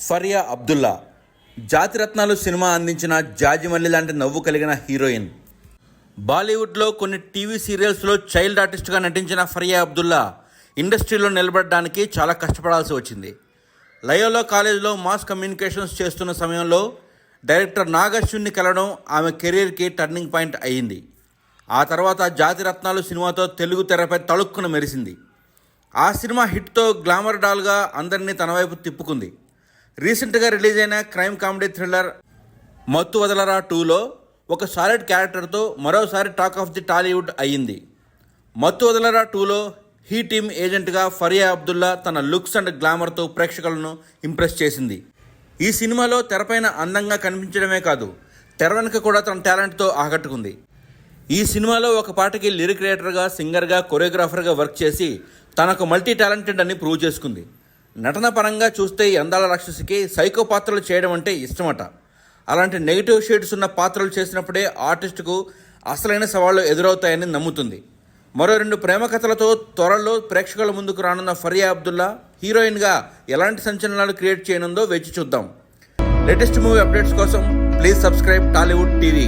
ఫరియా అబ్దుల్లా. జాతిరత్నాలు cinema అందించిన జాజిమల్లి లాంటి నవ్వు కలిగిన హీరోయిన్. బాలీవుడ్లో కొన్ని టీవీ సీరియల్స్లో చైల్డ్ ఆర్టిస్ట్గా నటించిన ఫరియా అబ్దుల్లా ఇండస్ట్రీలో నిలబడడానికి చాలా కష్టపడాల్సి వచ్చింది. లయోలో కాలేజీలో మాస్ కమ్యూనికేషన్స్ చేస్తున్న సమయంలో డైరెక్టర్ నాగశ్విన్ని కలవడం ఆమె కెరీర్కి టర్నింగ్ పాయింట్ అయ్యింది. ఆ తర్వాత జాతిరత్నాలు సినిమాతో తెలుగు తెరపై తళుక్కున మెరిసింది. ఆ సినిమా హిట్తో గ్లామర్ డాల్గా అందరినీ తన వైపు తిప్పుకుంది. రీసెంట్గా రిలీజ్ అయిన క్రైమ్ కామెడీ థ్రిల్లర్ మత్తు వదలరా టూలో ఒక సాలిడ్ క్యారెక్టర్తో మరోసారి టాక్ ఆఫ్ ది టాలీవుడ్ అయ్యింది. మత్తు వదలరా టూలో హీ టీమ్ ఏజెంట్గా ఫరియా అబ్దుల్లా తన లుక్స్ అండ్ గ్లామర్తో ప్రేక్షకులను ఇంప్రెస్ చేసింది. ఈ సినిమాలో తెరపైన అందంగా కనిపించడమే కాదు తెర వెనుక కూడా తన టాలెంట్తో ఆకట్టుకుంది. ఈ సినిమాలో ఒక పాటకి లిరిక్ రైటర్గా సింగర్గా కొరియోగ్రాఫర్గా వర్క్ చేసి తనకు మల్టీ టాలెంటెడ్ అని ప్రూవ్ చేసుకుంది. నటన పరంగా చూస్తే ఈ అందాల రాక్షసికి సైకో పాత్రలు చేయడం అంటే ఇష్టమట. అలాంటి నెగిటివ్ షేడ్స్ ఉన్న పాత్రలు చేసినప్పుడే ఆర్టిస్టుకు అసలైన సవాళ్ళు ఎదురవుతాయని నమ్ముతుంది. మరో రెండు ప్రేమ కథలతో త్వరలో ప్రేక్షకుల ముందుకు రానున్న ఫరియా అబ్దుల్లా హీరోయిన్గా ఎలాంటి సంచలనాలు క్రియేట్ చేయనుందో వేచి చూద్దాం. లేటెస్ట్ మూవీ అప్డేట్స్ కోసం ప్లీజ్ సబ్స్క్రైబ్ టాలీవుడ్ టీవీ.